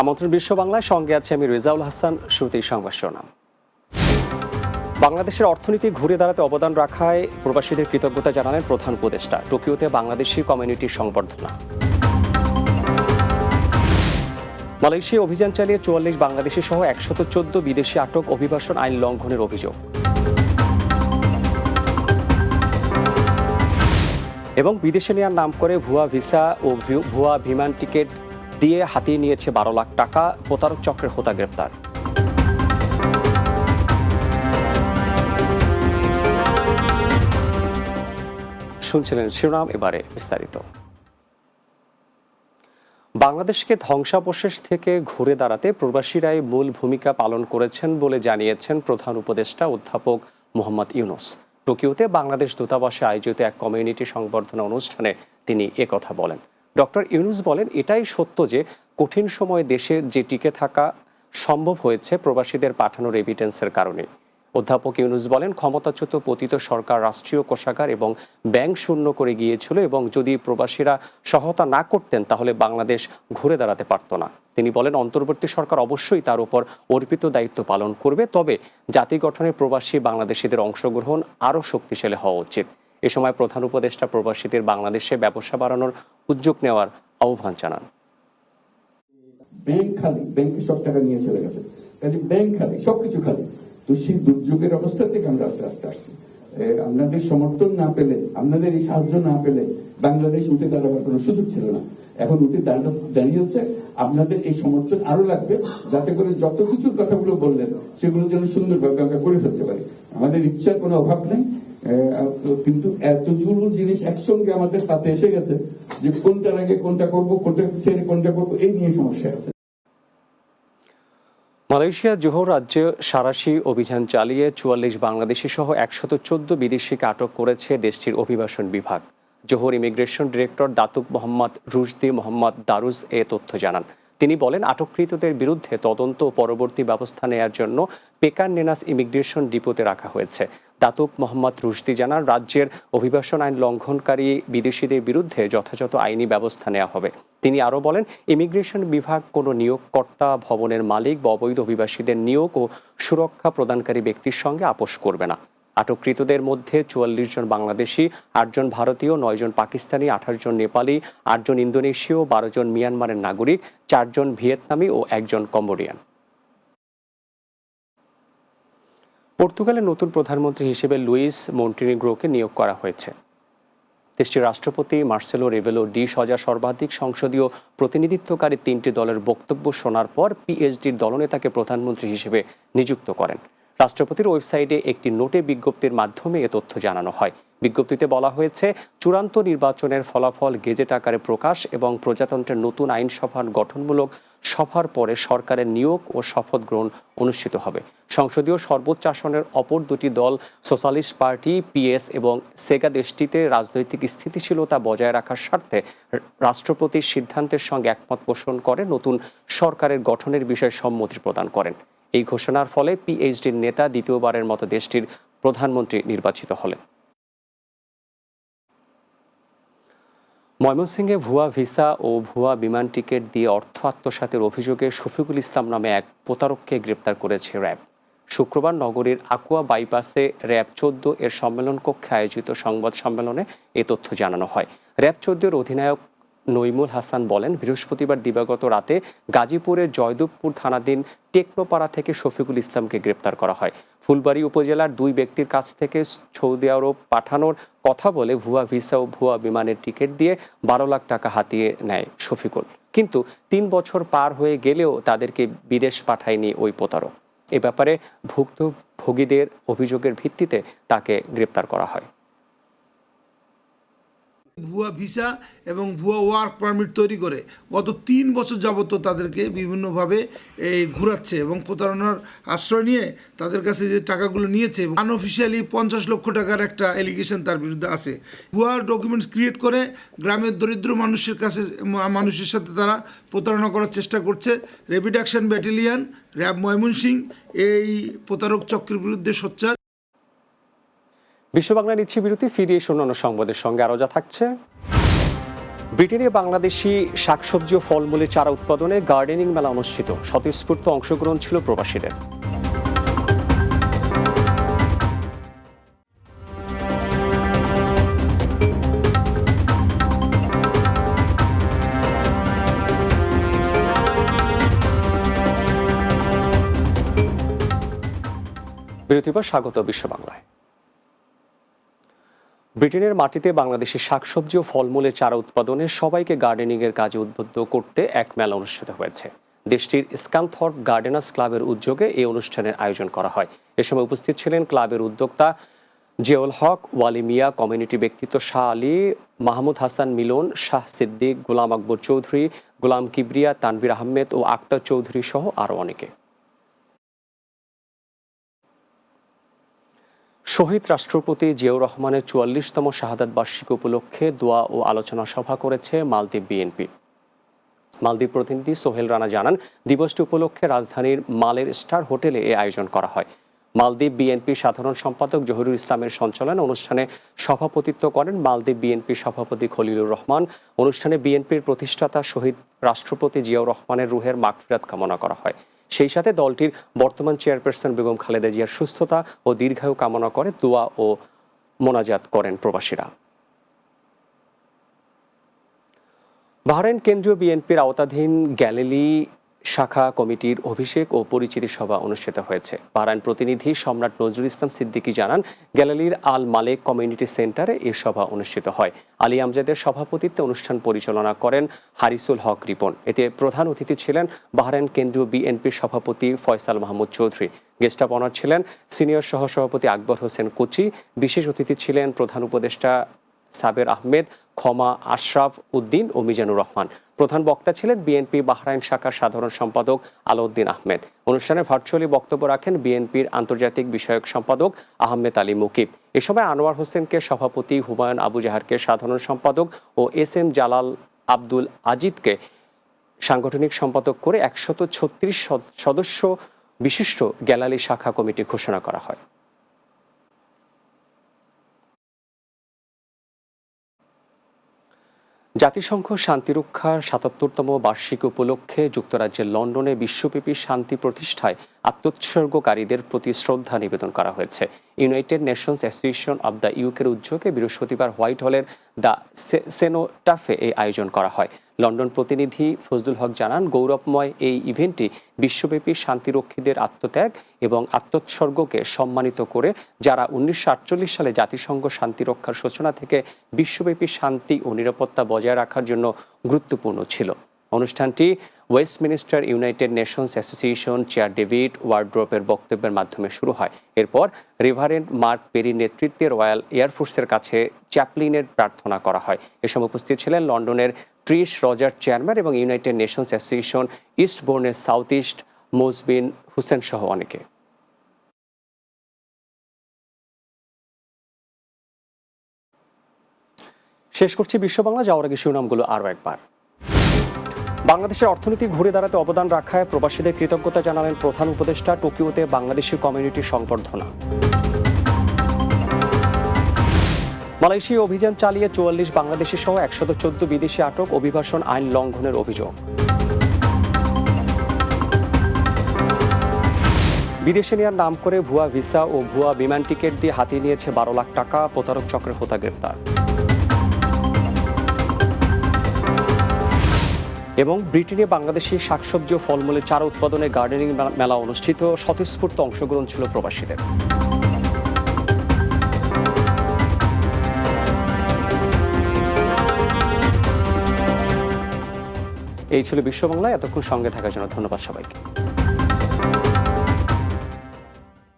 আমন্ত্রণ বিশ্ব বাংলায়। সঙ্গে আছে আমি রেজাউল হাসান শ্রুতি সংবাদ শিরোনাম। বাংলাদেশের অর্থনীতি ঘুরে দাঁড়াতে অবদান রাখায় প্রবাসীদের কৃতজ্ঞতা জানালেন প্রধান উপদেষ্টা। টোকিওতে বাংলাদেশি কমিউনিটির সংবর্ধনা। মালয়েশিয়া অভিযান চালিয়ে চুয়াল্লিশ বাংলাদেশি সহ একশত চোদ্দ বিদেশি আটক অভিবাসন আইন লঙ্ঘনের অভিযোগ। এবং বিদেশে নেওয়ার নাম করে ভুয়া ভিসা ও ভুয়া বিমান টিকিট দিয়ে হাতিয়ে নিয়েছে বারো লাখ টাকা। প্রতারক চক্রের হোতা গ্রেপ্তার। শুনছিলেন শিরোনাম এবারে বিস্তারিত। বাংলাদেশকে ধ্বংসাবশেষ থেকে ঘুরে দাঁড়াতে প্রবাসীরাই মূল ভূমিকা পালন করেছেন বলে জানিয়েছেন প্রধান উপদেষ্টা অধ্যাপক মোহাম্মদ ইউনুস। টোকিওতে বাংলাদেশ দূতাবাসে আয়োজিত এক কমিউনিটি সংবর্ধনা অনুষ্ঠানে তিনি একথা বলেন। ডক্টর ইউনুস বলেন, এটাই সত্য যে কঠিন সময়ে দেশের যে টিকে থাকা সম্ভব হয়েছে, প্রবাসীদের পাঠানো রেমিটেন্সের কারণে। অধ্যাপক ইউনুস বলেন, ক্ষমতাচ্যুত পতিত সরকার রাষ্ট্রীয় কোষাগার এবং ব্যাংক শূন্য করে গিয়েছিল এবং যদি প্রবাসীরা সহায়তা না করতেন, তাহলে বাংলাদেশ ঘুরে দাঁড়াতে পারত না। তিনি বলেন, অন্তর্বর্তী সরকার অবশ্যই তার উপর অর্পিত দায়িত্ব পালন করবে, তবে জাতি গঠনে প্রবাসী বাংলাদেশিদের অংশগ্রহণ আরও শক্তিশালী হওয়া উচিত। এ সময় প্রধান উপদেষ্টা প্রবাসীদের বাংলাদেশে ব্যবসা বাড়ানোর উদ্যোগ নেওয়ার আহ্বান জানান। ব্যাংক খালি, ব্যাংকে সব টাকা নিয়ে চলে গেছে। কাজে ব্যাংক খালি, সবকিছু খালি। তো সেই দুর্যোগের অবস্থা থেকে আমরা আস্তে আস্তে আসছি। আপনাদের সমর্থন না পেলে, আপনাদের এই সাহায্য না পেলে বাংলাদেশ উঠে দাঁড়াবার কোনো সুযোগ ছিল না। এখন উঠে দাঁড়া- দাঁড়িয়েছে আপনাদের এই সমর্থন আরও লাগবে, যাতে করে যত কিছুর কথাগুলো বললেন, সেগুলো যেন সুন্দরভাবে আমরা করে ফেলতে পারি। আমাদের ইচ্ছার কোনো অভাব নেই কিন্তু এতগুলো জিনিস একসঙ্গে আমাদের হাতে এসে গেছে যে কোনটার আগে কোনটা করব, কোনটা ছেড়ে কোনটা করব, এই নিয়ে সমস্যা আছে। মালয়েশিয়া জোহর রাজ্যে সারাশি অভিযান চালিয়ে চুয়াল্লিশ বাংলাদেশি সহ একশত চোদ্দ বিদেশিকে আটক করেছে দেশটির অভিবাসন বিভাগ। Johor immigration director Datuk Mohammad Rusdi Mohammad Darus এ তথ্য জানান। তিনি বলেন, আটককৃতদের বিরুদ্ধে তদন্ত ও পরবর্তী ব্যবস্থা নেয়ার জন্য পেকান নেনাস ইমিগ্রেশন ডিপোতে রাখা হয়েছে। দাতুক মোহাম্মদ রুশদি জানান, রাজ্যের অভিবাসন আইন লঙ্ঘনকারী বিদেশিদের বিরুদ্ধে যথাযথ আইনি ব্যবস্থা নেওয়া হবে। তিনি আরও বলেন, ইমিগ্রেশন বিভাগ কোনো নিয়োগকর্তা ভবনের মালিক বা অবৈধ অভিবাসীদের নিয়োগ ও সুরক্ষা প্রদানকারী ব্যক্তির সঙ্গে আপোষ করবে না। আটককৃতদের মধ্যে চুয়াল্লিশ জন বাংলাদেশি আটজন ভারতীয় নয়জন পাকিস্তানি, আঠাশ জন নেপালি আটজন ইন্দোনেশীয়, বারো জন মিয়ানমারের নাগরিক চারজন ভিয়েতনামি ও একজন কম্বোডিয়ান। পর্তুগালের নতুন প্রধানমন্ত্রী হিসেবে লুইস মন্টিনিগ্রোকে নিয়োগ করা হয়েছে। দেশটির রাষ্ট্রপতি মার্সেলো রেভেলো ডি সজা সর্বাধিক সংসদীয় প্রতিনিধিত্বকারী তিনটি দলের বক্তব্য শোনার পর পিএইচডির দলনেতাকে প্রধানমন্ত্রী হিসেবে নিযুক্ত করেন। রাষ্ট্রপতির ওয়েবসাইটে একটি নোটে বিজ্ঞপ্তির মাধ্যমে এ তথ্য জানানো হয়। বিজ্ঞপ্তিতে বলা হয়েছে, চূড়ান্ত নির্বাচনের ফলাফল গেজেট আকারে প্রকাশ এবং প্রজাতন্ত্রের নতুন আইনসভার গঠনমূলক সভার পরে সরকারের নিয়োগ ও শপথ গ্রহণ অনুষ্ঠিত হবে। সংসদীয় সর্বোচ্চ আসনের অপর দুটি দল সোশ্যালিস্ট পার্টি, পিএস এবং সেগা দেশটিতে রাজনৈতিক স্থিতিশীলতা বজায় রাখার স্বার্থে রাষ্ট্রপতির সিদ্ধান্তের সঙ্গে একমত পোষণ করে নতুন সরকারের গঠনের বিষয়ে সম্মতি প্রদান করেন। এই ঘোষণার ফলে পিএইচডির নেতা দ্বিতীয়বারের মতো দেশটির প্রধানমন্ত্রী নির্বাচিত হলেন। ময়মনসিংহে ভুয়া ভিসা ও ভুয়া বিমান টিকিট দিয়ে অর্থ আত্মসাতের অভিযোগে শফিকুল ইসলাম নামে এক প্রতারককে গ্রেপ্তার করেছে র্যাব। শুক্রবার নগরীর আকুয়া বাইপাসে র্যাব চোদ্দ এর সম্মেলন কক্ষে আয়োজিত সংবাদ সম্মেলনে এ তথ্য জানানো হয়। র্যাব চোদ্দের অধিনায়ক নইমুল হাসান বলেন, বৃহস্পতিবার দিবাগত রাতে গাজীপুরের জয়দেবপুর থানাধীন টেকনোপাড়া থেকে শফিকুল ইসলামকে গ্রেপ্তার করা হয়। ফুলবাড়ী উপজেলার দুই ব্যক্তির কাছ থেকে সৌদি আরব পাঠানোর কথা বলে ভুয়া ভিসা ও ভুয়া বিমানের টিকিট দিয়ে বারো লাখ টাকা হাতিয়ে নেয় শফিকুল। কিন্তু তিন বছর পার হয়ে গেলেও তাদেরকে বিদেশ পাঠায়নি ওই প্রতারক। এ ব্যাপারে ভুক্তভোগীদের অভিযোগের ভিত্তিতে তাকে গ্রেপ্তার করা হয়। ভুয়া ভিসা এবং ভুয়া ওয়ার্ক পারমিট তৈরি করে। গত তিন বছর যাবত তাদেরকে বিভিন্নভাবে এই ঘুরাচ্ছে এবং প্রতারণার আশ্রয় নিয়ে তাদের কাছে যে টাকাগুলো নিয়েছে আনঅফিসিয়ালি পঞ্চাশ লক্ষ টাকার একটা এলিগেশন তার বিরুদ্ধে আছে। ভুয়া ডকুমেন্টস ক্রিয়েট করে গ্রামের দরিদ্র মানুষের কাছে, মানুষের সাথে তারা প্রতারণা করার চেষ্টা করছে। Rapid action battalion RAB Mymensingh এই প্রতারক চক্রের বিরুদ্ধে সোচ্চার। বিশ্ব বাংলা নিচ্ছি বিরতি, ফিরিয়ে অন্যান্য সংবাদের সঙ্গে আরও যা থাকছে। ব্রিটেনে বাংলাদেশি শাকসবজি ও ফলমূলের চারা উৎপাদনে গার্ডেনিং মেলা অনুষ্ঠিত। স্বতঃস্ফূর্ত অংশগ্রহণ ছিল প্রবাসীদের। বিরতির পর স্বাগত বিশ্ব বাংলায় ব্রিটেনের মাটিতে বাংলাদেশের শাকসবজি ও ফলমূলের চারা উৎপাদনে সবাইকে গার্ডেনিং এর কাজে উদ্বুদ্ধ করতে এক মেলা অনুষ্ঠিত হয়েছে। দেশটির স্কানথর্প গার্ডেনার্স ক্লাবের উদ্যোগে এই অনুষ্ঠানের আয়োজন করা হয়। এ সময় উপস্থিত ছিলেন ক্লাবের উদ্যোক্তা জিয়াউল হক, ওয়ালি মিয়া, কমিউনিটি ব্যক্তিত্ব শাহ আলী, মাহমুদ হাসান মিলন, শাহ সিদ্দিক, গোলাম আকবর চৌধুরী, গোলাম কিবরিয়া তানবির আহমেদ ও আক্তার চৌধুরী সহ আরও অনেকে। শহীদ রাষ্ট্রপতি জিয়াউর রহমানের চুয়াল্লিশতম শাহাদাত বার্ষিকী উপলক্ষে দোয়া ও আলোচনা সভা করেছে মালদ্বীপ বিএনপি। মালদ্বীপ প্রতিনিধি সোহেল রানা জানান, দিবসটি উপলক্ষে রাজধানীর মালের স্টার হোটেলে এ আয়োজন করা হয়। মালদ্বীপ বিএনপি সাধারণ সম্পাদক জহিরুল ইসলামের সঞ্চালনে অনুষ্ঠানে সভাপতিত্ব করেন মালদ্বীপ বিএনপি সভাপতি খলিলুর রহমান। অনুষ্ঠানে বিএনপির প্রতিষ্ঠাতা শহীদ রাষ্ট্রপতি জিয়াউর রহমানের রুহের মাগফিরাত কামনা করা হয়। সেই সাথে দলটির বর্তমান চেয়ারপারসন বেগম খালেদা জিয়ার সুস্থতা ও দীর্ঘায়ু কামনা করে দোয়া ও মোনাজাত করেন প্রবাসীরা। বাহরাইন কেন্দ্রীয় বিএনপির আওতাধীন গ্যালিলি শাখা কমিটির অভিষেক ও পরিচিতি সভা অনুষ্ঠিত হয়েছে। বাহরাইন প্রতিনিধি সম্রাট নজরুল ইসলাম সিদ্দিকী জানান, গ্যালারির আল মালেক কমিউনিটি সেন্টারে এই সভা অনুষ্ঠিত হয়। আলী আমজাদের সভাপতিত্বে অনুষ্ঠান পরিচালনা করেন হারিসুল হক রিপন। এতে প্রধান অতিথি ছিলেন বাহরাইন কেন্দ্রীয় বিএনপির সভাপতি Faisal Mahmud Chowdhury. Guest of honour ছিলেন সিনিয়র সহসভাপতি আকবর হোসেন কোচি। বিশেষ অতিথি ছিলেন প্রধান উপদেষ্টা সাবের আহমেদ, ক্ষমা আশরাফ উদ্দিন ও মিজানুর রহমান। প্রধান বক্তা ছিলেন বিএনপি বাহরাইন শাখার সাধারণ সম্পাদক আলাউদ্দিন আহমেদ। অনুষ্ঠানে ভার্চুয়ালি বক্তব্য রাখেন বিএনপির আন্তর্জাতিক বিষয়ক সম্পাদক আহমেদ আলী মুকিব। এ সময় আনোয়ার হোসেনকে সভাপতি হুমায়ুন আবু জাহারকে সাধারণ সম্পাদক ও এস এম জালাল আব্দুল আজিদকে সাংগঠনিক সম্পাদক করে একশত ছত্রিশ সদস্য বিশিষ্ট গ্যালারি শাখা কমিটি ঘোষণা করা হয়। জাতিসংঘ শান্তিরক্ষার সাতাত্তরতম বার্ষিকী উপলক্ষে যুক্তরাজ্যের লন্ডনে বিশ্বব্যাপী শান্তি প্রতিষ্ঠায় আত্মোৎসর্গকারীদের প্রতি শ্রদ্ধা নিবেদন করা হয়েছে। United Nations Association of the ইউকের উদ্যোগে বৃহস্পতিবার হোয়াইট হলের দ্য সেনোটাফে এই আয়োজন করা হয়। লন্ডন প্রতিনিধি ফজলুল হক জানান, গৌরবময় এই ইভেন্টটি বিশ্বব্যাপী শান্তিরক্ষীদের আত্মত্যাগ এবং আত্মোৎসর্গকে সম্মানিত করে, যারা উনিশশো আটচল্লিশ সালে জাতিসংঘ শান্তিরক্ষার সূচনা থেকে বিশ্বব্যাপী শান্তি ও নিরাপত্তা বজায় রাখার জন্য গুরুত্বপূর্ণ ছিল। অনুষ্ঠানটি Westminster United Nations Association chair David ওয়ার্ড্রপের বক্তব্যের মাধ্যমে শুরু হয়। এরপর রিভারেন্ট মার্ক পেরির নেতৃত্বে রয়্যাল এয়ারফোর্সের কাছে চ্যাপলিনের প্রার্থনা করা হয়। এ সময় উপস্থিত ছিলেন লন্ডনের ট্রিশ রজার চেয়ারম্যান এবং ইউনাইটেড নেশনস অ্যাসোসিয়েশন ইস্টবোর্নের সাউথ ইস্ট মোজবিন হুসেন সহ অনেকে। শেষ করছি বিশ্ব বাংলা, যাওয়ার আগে শিরোনামগুলো আরও একবার। বাংলাদেশের অর্থনীতি ঘুরে দাঁড়াতে অবদান রাখায় প্রবাসীদের কৃতজ্ঞতা জানালেন প্রধান উপদেষ্টা, টোকিওতে বাংলাদেশি কমিউনিটি সংবর্ধনা। মালয়েশিয়া অভিযান চালিয়ে চুয়াল্লিশ বাংলাদেশি সহ একশত চোদ্দ বিদেশি আটক, অভিবাসন আইন লঙ্ঘনের অভিযোগ। বিদেশে নেওয়ার নাম করে ভুয়া ভিসা ও ভুয়া বিমান টিকিট দিয়ে হাতিয়ে নিয়েছে বারো লাখ টাকা, প্রতারক চক্রের হোতা গ্রেপ্তার। এবং ব্রিটেনে বাংলাদেশি শাকসবজি ও ফলমূলের চারা উৎপাদনে গার্ডেনিং মেলা অনুষ্ঠিত, স্বতঃস্ফূর্ত অংশগ্রহণ ছিল প্রবাসীদের। এই ছিল বিশ্ববাংলায় এতক্ষণ সঙ্গে থাকার জন্য ধন্যবাদ সবাইকে।